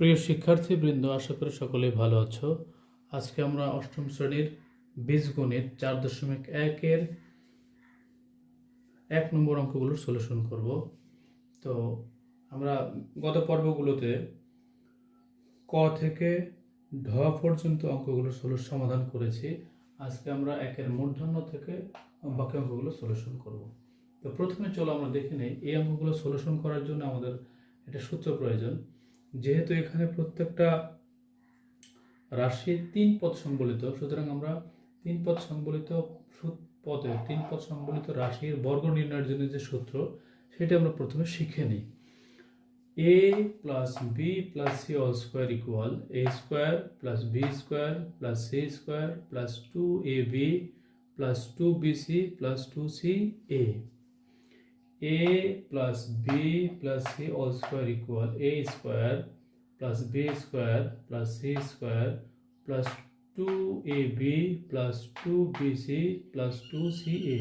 প্রিয় শিক্ষার্থীবৃন্দ, আশা করি সকলেই ভালো আছো। আজকে আমরা অষ্টম শ্রেণির বীজগণিত চার দশমিক একের এক নম্বর অঙ্কগুলোর সলিউশন করব। তো আমরা গত পর্বগুলোতে ক থেকে ঢ পর্যন্ত অঙ্কগুলোর সলিউশন সমাধান করেছি। আজকে আমরা একের মূর্ধন্য থেকে বাকি অঙ্কগুলো সলিউশন করব। তো প্রথমে চলো আমরা দেখে নেই, এই অঙ্কগুলো সলিউশন করার জন্য আমাদের একটা সূত্র প্রয়োজন। যেহেতু এখানে প্রত্যেকটা রাশি তিন পদ সংবলিত সুতরাং আমরা তিন পদ সংবলিত সূ- পদে তিন পদ সংবলিত রাশির বর্গ নির্ণয়ের জন্য যে সূত্র, সেটা আমরা প্রথমে শিখে নিই। A plus B plus C all square equal A square plus B square plus C square plus two A B plus two B C plus two C A a plus b plus c all square equal a square plus b square plus c square plus 2ab plus 2bc plus 2ca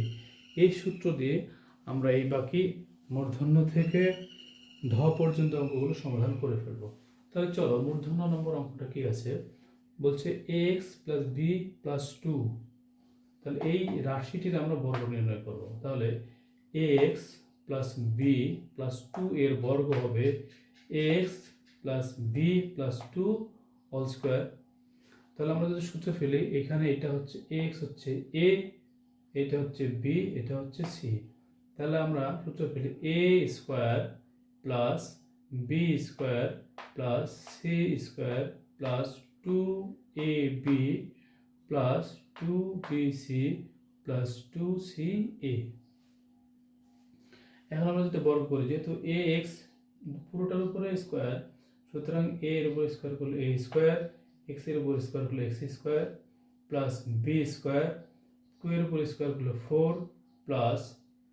এই সূত্র দিয়ে আমরা এই বাকি মূর্ধন্য থেকে ধ পর্যন্ত অঙ্কগুলো সমাধান করে ফেলব। তাহলে চলো মূর্ধন্য নম্বর অঙ্কটা কি আছে? বলছে X plus B plus two তাহলে এই রাশিটির আমরা বর্গ নির্ণয় করব। তাহলে X plus B plus two এর বর্গ হবে X plus B plus two all square তাহলে আমরা যদি সূত্র ফেলি, এখানে এটা হচ্ছে এক্স হচ্ছে এ এটা হচ্ছে বি এটা হচ্ছে সি তাহলে আমরা সূত্র ফেলি A square plus B square plus C square plus two A B plus two B C plus two C A এখন আমরা যদি বর্গ করি, যেহেতু এ এক্স পুরোটার উপরে স্কোয়ার সুতরাং এ এর উপর স্কোয়ার করলে এ স্কোয়ার এক্সের উপর স্কোয়ার করলে X square plus B square two এর উপর স্কোয়ার করলে four plus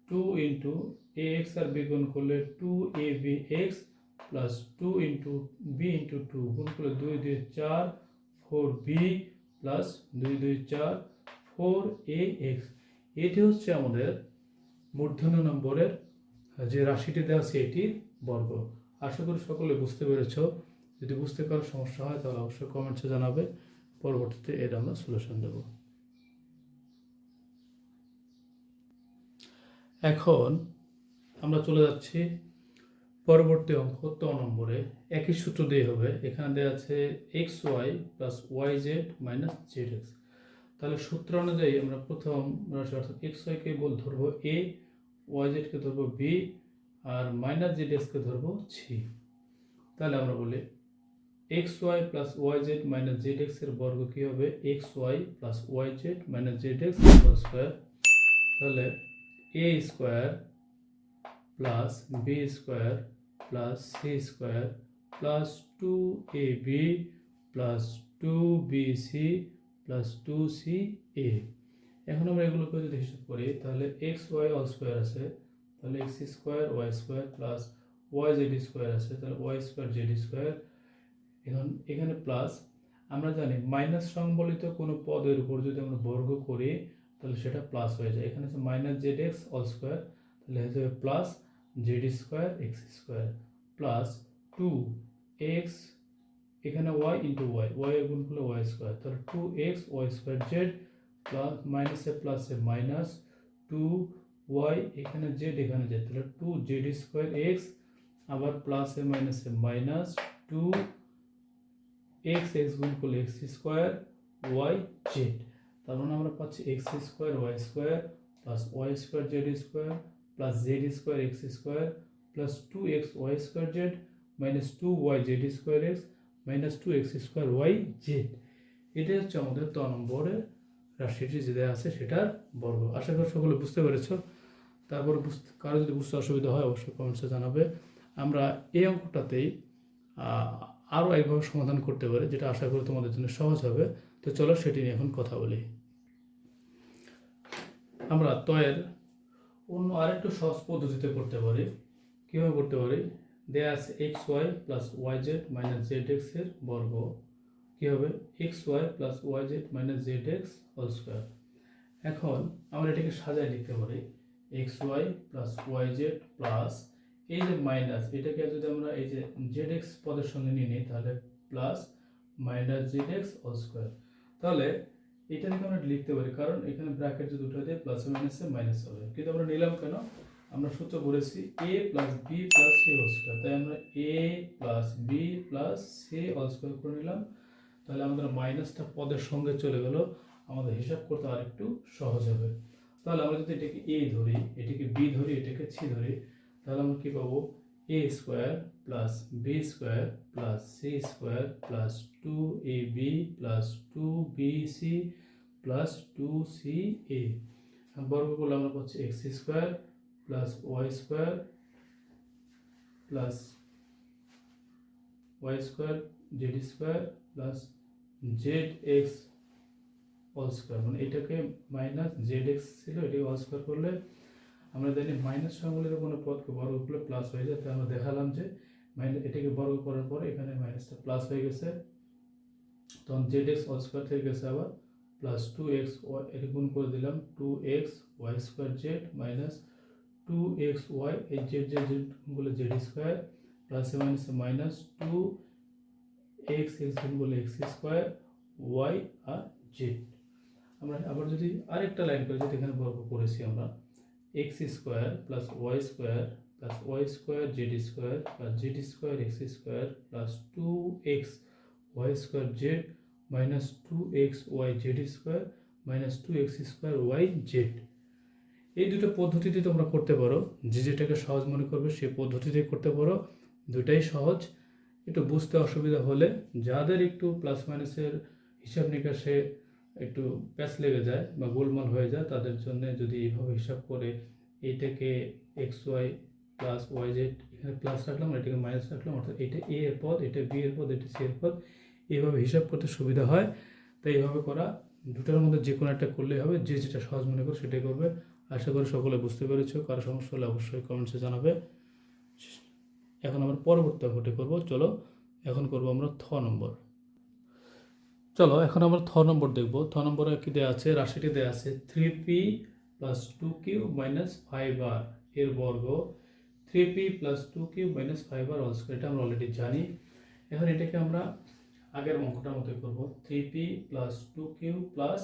two into A X R B গুণ করলে two A B X plus two into B into two গুণ করলে দুই দুই চার ফোর বি প্লাস দুই দুই চার ফোর এ এক্স এটি হচ্ছে আমাদের মূর্ধন্য নম্বরের যে রাশিটি দেওয়া আছে, এটি বর্গ। আশা করি সকলে বুঝতে পেরেছ। যদি বুঝতে কারও সমস্যা হয়, তাহলে অবশ্যই কমেন্টসে জানাবে। পরবর্তীতে এর আমরা সলিউশন দেব। এখন আমরা চলে যাচ্ছি পরবর্তী অঙ্ক ত নম্বরে। একই সূত্র দিয়ে হবে। এখানে দেওয়া আছে X Y plus Y Z minus Z X তাহলে সূত্র অনুযায়ী আমরা প্রথম রাশি অর্থাৎ এক্স ওয়াইকে বল ধরবো এ ওয়াই জেডকে ধরবো বি আর মাইনাস জেড এক্সকে ধরবো সি তাহলে আমরা বলি X Y plus Y Z minus Z এক্সের বর্গ কী হবে? X Y plus Y Z minus Z X square তাহলে A square plus B square plus C square plus two A B plus two B C plus two C A এখন আমরা এগুলোকে যদি হিসাব করি, তাহলে এক্স ওয়াই অল স্কোয়ার আছে, তাহলে X square Y square plus Y Z square আছে, তাহলে ওয়াই স্কোয়ার জেড স্কোয়ার এখন এখানে প্লাস আমরা জানি মাইনাস সংবলিত কোনো পদের উপর যদি আমরা বর্গ করি, তাহলে সেটা প্লাস হয়ে যায়। এখানে আছে minus Z X all square তাহলে হয়ে যাবে plus Z square X square plus two X এখানে ওয়াই ইন্টু ওয়াই ওয়াই গুণ করলে ওয়াই স্কোয়ার তাহলে two X Y square Z plus মাইনাসে প্লাসে মাইনাস টু ওয়াই এখানে জেড এখানে জেড। তাহলে টু জেড স্কোয়ার এক্স, আবার প্লাসে মাইনাসে মাইনাস টু এক্স এক্স গুণ করলে এক্স স্কোয়ার ওয়াই জেড। তার মানে আমরা পাচ্ছি X square Y square plus Y square Z square plus Z square X square plus two X Y square Z minus two Y Z square X minus two X square Y Z. এটাই হচ্ছে আমাদের ত নম্বরের রাশিটি যে দেওয়া আছে সেটার বর্গ। আশা করি সকলে বুঝতে পেরেছ। তারপর বুঝতে কারও যদি বুঝতে অসুবিধা হয়, অবশ্যই কমেন্টসে জানাবে। আমরা এই অঙ্কটাতেই আরও একভাবে সমাধান করতে পারি, যেটা আশা করি তোমাদের জন্য সহজ হবে। তো চলো সেটি নিয়ে এখন কথা বলি। আমরা তয়ের অন্য আরেকটু সহজ পদ্ধতিতে করতে পারি। কীভাবে করতে পারি? দেয়া আছে X Y plus Y Z minus Z এক্সের বর্গ। কী হবে? X Y plus Y Z minus Z X whole square এখন আমরা এটাকে সাজায় লিখতে পারি X Y plus Y Z plus এই যে মাইনাস এটাকে যদি আমরা এই যে জেড এক্স পদের সঙ্গে নিয়ে নিই, তাহলে plus minus Z X all square তাহলে এটা থেকে আমরা লিখতে পারি, কারণ এখানে ব্র্যাকেট যদি উঠে দিয়ে প্লাস মাইনাসে মাইনাস হবে। কিন্তু আমরা নিলাম কেন? আমরা সূত্র বলেছি A plus B plus C whole square তাই আমরা A plus B plus C whole square করে নিলাম। তাহলে আমাদের মাইনাসটা পদের সঙ্গে চলে গেল। আমাদের হিসাব করতে আর একটু সহজ হবে। তাহলে আমরা যদি এটাকে এ ধরি, এটাকে বি ধরি, এটাকে সি ধরি, তাহলে আমরা কী পাবো? A square plus B square plus C square plus two A B plus two B C plus two C A বর্গ করলে আমরা পাচ্ছি X square plus Y square plus Y square Z square plus Z X all square মানে এটাকে minus Z x ছিল, এটাকে all square করলে আমরা জানি মাইনাস সংবলিত কোনো পদকে বর্গ করলে প্লাস হয়ে যায়, তাই আমরা দেখালাম যে মাইনাস এটাকে বর্গ করার পরে এখানে মাইনাসটা প্লাস হয়ে গেছে। তখন জেড এক্স অল স্কোয়ার থেকে গেছে আবার প্লাস টু এক্স এটা গুণ করে দিলাম two X Y square Z minus two X Y এই জেড জেড জেড করলে Z square plus minus minus two X X গুণ করলে এক্স স্কোয়ার ওয়াই আর জেড আমরা আবার যদি আরেকটা লাইন করে যদি এখানে বর্গ করেছি আমরা X square plus Y square plus Y square Z square plus Z square X square plus two X Y square Z minus two X Y Z square minus two X square Y Z এই দুটো পদ্ধতিতে তোমরা করতে পারো, যে যেটাকে সহজ মনে করবে সেই পদ্ধতিতে করতে পারো। দুটাই সহজ। একটু বুঝতে অসুবিধা হলে যাদের একটু প্লাস মাইনাসের হিসাব নিকাশে একটু প্যাচ লেগে যায় বা গোলমাল হয়ে যায়, তাদের জন্য যদি এইভাবে হিসাব করে এইটাকে X Y plus Y Z এখানে প্লাস রাখলাম এটাকে মাইনাস রাখলাম, অর্থাৎ এটা এ এর পদ, এটা বি এর পদ, এটা সি এর পদ, এইভাবে হিসাব করতে সুবিধা হয়। তাই এইভাবে করা, দুটার মধ্যে যে কোনো একটা করলেই হবে, যে যেটা সহজ মনে করে সেটাই করবে। আশা করি সকলে বুঝতে পেরেছ। কারও সমস্যা হলে অবশ্যই কমেন্টসে জানাবে। এখন আমরা পরবর্তী অঙ্কটি করব। চলো, এখন করব আমরা থ নম্বর। চলো, এখন আমরা থ নম্বর দেখব। থ নম্বরে কি দেওয়া আছে? রাশিটি দেওয়া আছে three P plus two Q minus five R এর বর্গ। Three P plus two Q minus five R all এটা আমরা অলরেডি জানি। এখন এটাকে আমরা আগের অঙ্কটার মতোই করব। Three P plus two Q plus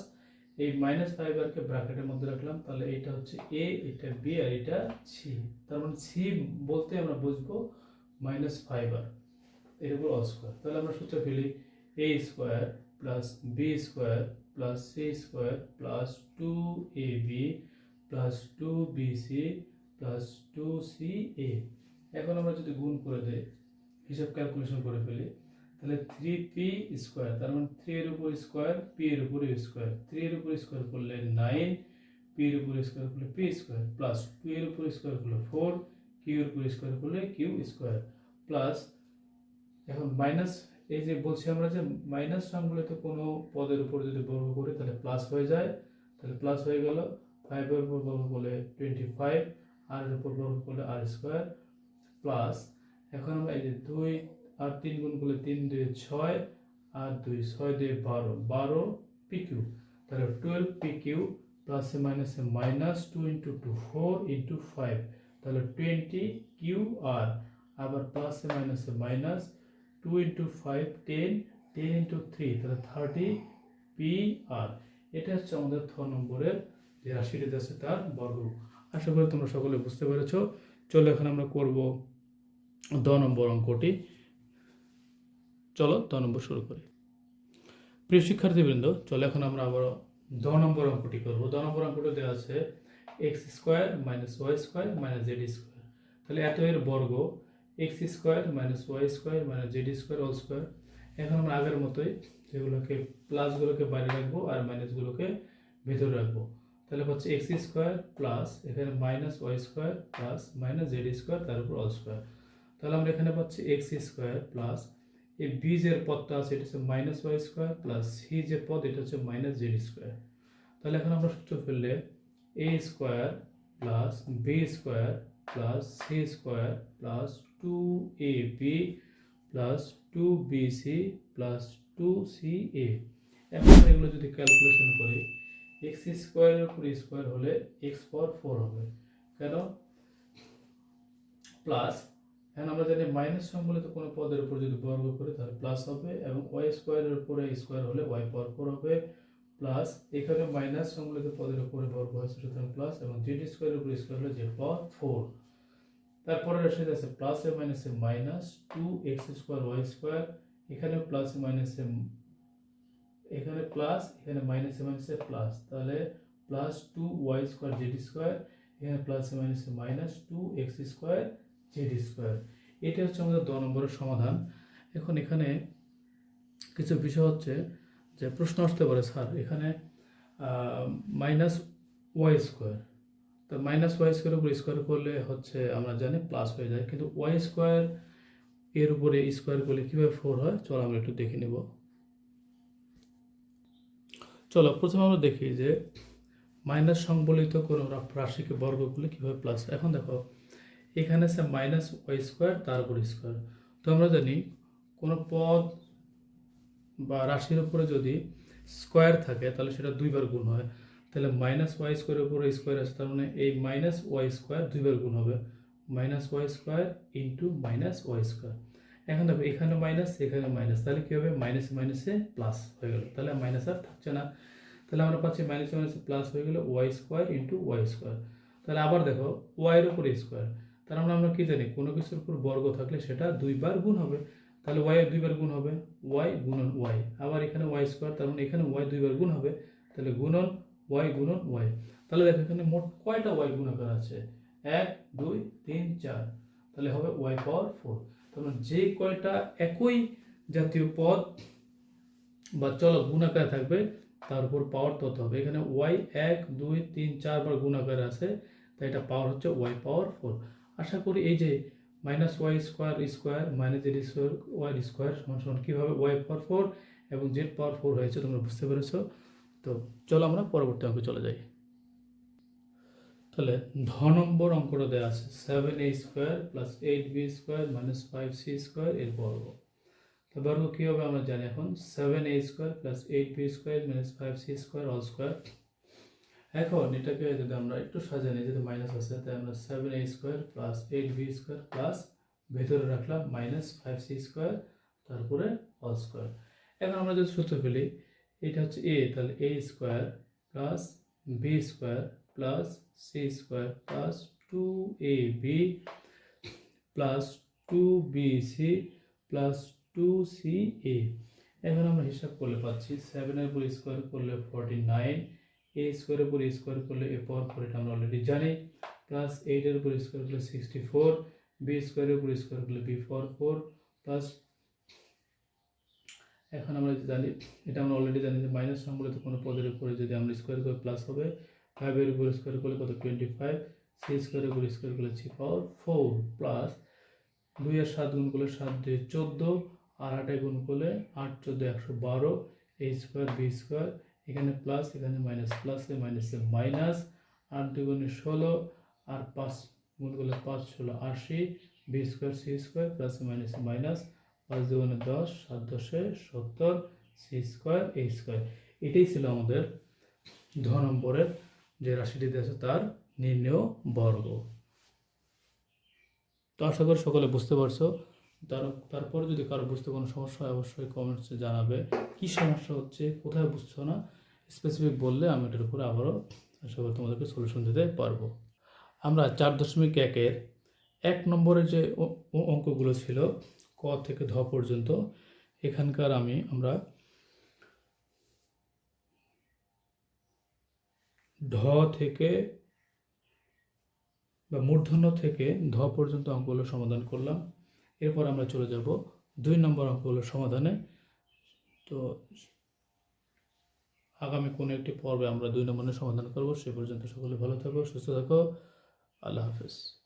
এই মাইনাস ফাইভ আরকে ব্র্যাকেটের মধ্যে রাখলাম, তাহলে এটা হচ্ছে এ এটা বি আর এটা সি তার মানে সি বলতে আমরা বুঝব মাইনাস ফাইভ আর। এর উপর অল স্কোয়ার তাহলে আমরা সূত্র ফেলি A square plus B square plus C square plus two A B plus two B C plus two C A এখন আমরা যদি গুণ করে দেই, হিসাব ক্যালকুলেশন করে ফেলি তাহলে থ্রি পি স্কোয়ার তার মানে থ্রি এর উপর স্কোয়ার পি এর উপরে স্কোয়ার থ্রি এর উপর স্কোয়ার করলে নাইন পি এর উপর স্কোয়ার করলে পি স্কোয়ার প্লাস টু এর উপর স্কোয়ার করলে ফোর কিউ এর উপর স্কোয়ার করলে কিউ স্কোয়ার প্লাস এখন মাইনাস এই যে বলছি আমরা যে মাইনাস সংগুলিত কোনো পদের উপর যদি বর্গ করি, তাহলে প্লাস হয়ে যায়। তাহলে প্লাস হয়ে গেল। ফাইভের উপর বর্গ করলে টোয়েন্টি ফাইভ আর এর উপর বর্গ করলে আর স্কোয়ার প্লাস এখন আমরা এই যে দুই আর তিন গুণ করলে তিন দুই ছয় আর দুই, ছয় দুই বারো বারো পি কিউ তাহলে টুয়েলভ পি কিউ প্লাসে মাইনাসে minus two into two four into five তাহলে টোয়েন্টি কিউ আর আবার প্লাসে মাইনাসে minus two into five ten ten into three তাহলে থার্টি পি আর এটা হচ্ছে আমাদের থ নম্বরের যে রাশিটিতে আছে তার বর্গ। আশা করি তোমরা সকলে বুঝতে পেরেছ। চলো এখন আমরা করব দ নম্বর অঙ্কটি। চলো দ নম্বর শুরু করি। প্রিয় শিক্ষার্থীবৃন্দ, চলো এখন আমরা আবার দ নম্বর অঙ্কটি করব। দ নম্বর অঙ্কটি দেওয়া আছে X square minus Y square minus Z square তাহলে এত এর বর্গ X square minus Y square minus Z square all square এখন আমরা আগের মতোই যেগুলোকে প্লাসগুলোকে বাইরে রাখব আর মাইনাসগুলোকে ভেতরে রাখব। তাহলে হচ্ছে এক্স স্কোয়ার প্লাস এখানে minus Y square plus minus Z square তার উপর অল স্কোয়ার তাহলে আমরা এখানে পাচ্ছি এক্স স্কোয়ার প্লাস এই বি যে পদটা আছে, এটা হচ্ছে minus Y square plus C যে পদ, এটা হচ্ছে মাইনাস জেড স্কোয়ার তাহলে এখন আমরা সূত্র ফেললে A square plus B square plus C square plus two A B plus two B C plus two C A এখন এগুলো যদি ক্যালকুলেশন করি এক্স স্কোয়ারের উপর স্কোয়ার হলে এক্স পাওয়ার ফোর হবে। কেন? প্লাস এখন আমরা জানি মাইনাস সম্বলিত কোনো পদের উপর যদি বর্গ করি, তাহলে প্লাস হবে এবং ওয়াই স্কোয়ারের উপরে স্কোয়ার হলে ওয়াই পাওয়ার ফোর হবে। প্লাস এখানে মাইনাস সম্বলিত পদের উপরে বর্গ হয়েছে, সুতরাং প্লাস এবং জেড স্কোয়ারের উপরে স্কোয়ার হলে জেড পাওয়ার ফোর তারপরে রাশিতে আছে প্লাসে মাইনাসে minus two X square Y square এখানে প্লাসে মাইনাসে এখানে প্লাস এখানে মাইনাস মাইনাসে মাইনাসে প্লাস তাহলে plus two Y square Z square এখানে প্লাসে মাইনাসে minus two X square Z square এটা হচ্ছে আমাদের দ নম্বরের সমাধান। এখন এখানে কিছু বিষয় হচ্ছে যে প্রশ্ন আসতে পারে, স্যার। এখানে মাইনাস ওয়াই স্কোয়ার তো মাইনাস ওয়াই স্কোয়ার উপরে স্কোয়ার করলে হচ্ছে আমরা জানি প্লাস হয়ে যায়। কিন্তু ওয়াই স্কোয়ার এর উপরে স্কোয়ার করলে কীভাবে ফোর হয়? চলো আমরা একটু দেখে নেব। চলো, প্রথমে আমরা দেখি যে মাইনাস সংবলিত কোনো রাশিকে বর্গ করলে কীভাবে প্লাস এখন দেখো এখানে আছে মাইনাস ওয়াই স্কোয়ার তার উপর স্কোয়ার তো আমরা জানি কোনো পদ বা রাশির উপরে যদি স্কোয়ার থাকে, তাহলে সেটা দুইবার গুণ হয়। তাহলে মাইনাস ওয়াই স্কোয়ারের উপরে স্কোয়ার আছে, তার মানে এই মাইনাস ওয়াই স্কোয়ার দুইবার গুণ হবে। Minus Y square into minus Y square এখন দেখো, এখানে মাইনাস এখানে মাইনাস তাহলে কী হবে? মাইনাস মাইনাসে প্লাস হয়ে গেল। তাহলে মাইনাস আর থাকছে না। তাহলে আমরা পাচ্ছি মাইনাস মাইনাসে প্লাস হয়ে গেল Y square into Y square তাহলে আবার দেখো ওয়াইয়ের উপরে স্কোয়ার তার মানে আমরা কি জানি? কোনো কিছুর উপর বর্গ থাকলে সেটা দুইবার গুণ হবে। তাহলে ওয়াই দুইবার গুণ হবে। ওয়াই গুণন ওয়াই আবার এখানে ওয়াই স্কোয়ার তার মানে এখানে ওয়াই দুইবার গুণ হবে। তাহলে গুণন ওয়াই গুণন ওয়াই তাহলে দেখো এখানে মোট কয়টা ওয়াই গুণ গুণাকার আছে? এক, দুই, তিন, চার। তাহলে হবে ওয়াই পাওয়ার ফোর মানে যে কয়টা একই জাতীয় পদ বা চলো গুণাকার থাকবে, তার উপর পাওয়ার তত হবে। এখানে ওয়াই এক, দুই, তিন, চারবার গুণাকার আছে। তাই এটা পাওয়ার হচ্ছে ওয়াই পাওয়ার ফোর আশা করি এই যে minus Y square square minus Z square Y square সমান সমান কীভাবে ওয়াই পাওয়ার ফোর এবং জেড পাওয়ার ফোর হয়েছে তোমরা বুঝতে পেরেছ। তো চলো আমরা পরবর্তী অঙ্কে চলে যাই। তাহলে ধ নম্বর অঙ্কটা দেওয়া আছে seven A square plus eight B square minus five C square এর বর্গ। তো বর্গ কী হবে আমরা জানি এখন seven A square plus eight B square minus five C square all square এখন এটাকে যদি আমরা একটু সাজিয়ে নিই যদি মাইনাস আছে, তাই আমরা seven A square plus eight B square plus ভেতরে রাখলাম মাইনাস ফাইভ সি স্কোয়ার তারপরে অল স্কোয়ার এখন আমরা যদি সূত্র ফেলি, এটা হচ্ছে এ তাহলে A square plus B square plus C square plus two A B plus two B C plus two C A এখন আমরা হিসাব করলে পাচ্ছি সেভেনের উপর স্কোয়ার করলে ফর্টি নাইন এ স্কোয়ারের উপর স্কোয়ার করলে এ পাওয়ার ফোর এটা আমরা অলরেডি জানি প্লাস এইটের উপর স্কোয়ার করলে সিক্সটি ফোর বি স্কোয়ারের উপর স্কোয়ার করলে বি ফোর ফোর প্লাস এখন আমরা জানি, এটা আমরা অলরেডি জানি যে মাইনাস সংবলিত কোনো পদের উপরে যদি আমরা স্কোয়ার করে প্লাস হবে ফাইভের উপর স্কোয়ার করলে কত? টোয়েন্টি ফাইভ সি স্কোয়ারের উপর স্কোয়ার করলে থ্রি পাওয়ার ফোর প্লাস দুই আর সাত গুণ করলে সাত দুই চোদ্দ, আর আটে গুণ করলে আট, চোদ্দ, একশো বারো এ স্কোয়ার বি স্কোয়ার এখানে প্লাস এখানে মাইনাস প্লাসে মাইনাসে মাইনাস আট দুগুণে ষোলো, আর পাঁচ, গুণ করলে পাঁচ, ষোলো, আশি বি স্কোয়ার সি স্কোয়ার প্লাসে মাইনাসে মাইনাস পাঁচ দুগুণে দশ, সাত দশে সত্তর সি স্কোয়ার এ স্কোয়ার এটাই ছিল আমাদের ধ নম্বরের যে রাশিটি আছে তার নির্ণেয় বর্গ। তো আশা করি সকলে বুঝতে পারছ। তার, তারপর যদি কারও বুঝতে কোনো সমস্যা হয়, অবশ্যই কমেন্টসে জানাবে। কি সমস্যা হচ্ছে, কোথায় বুঝছ না স্পেসিফিক বললে আমি এটার উপরে আবারও আশা করি তোমাদেরকে সলিউশন দিতে পারব। আমরা চার দশমিক একের এক নম্বরের যে অঙ্কগুলো ছিল, ক থেকে ধ পর্যন্ত, এখানকার আমি আমরা ঢ থেকে বা মূর্ধন্য থেকে ধ পর্যন্ত অঙ্কগুলো সমাধান করলাম। এরপর আমরা চলে যাব দুই নম্বর অঙ্কগুলো সমাধানে। তো আগামী কোনো একটি পর্বে আমরা দুই নম্বরের সমাধান করব। সে পর্যন্ত সকলে ভালো থাকো, সুস্থ থাকো। আল্লাহ হাফেজ।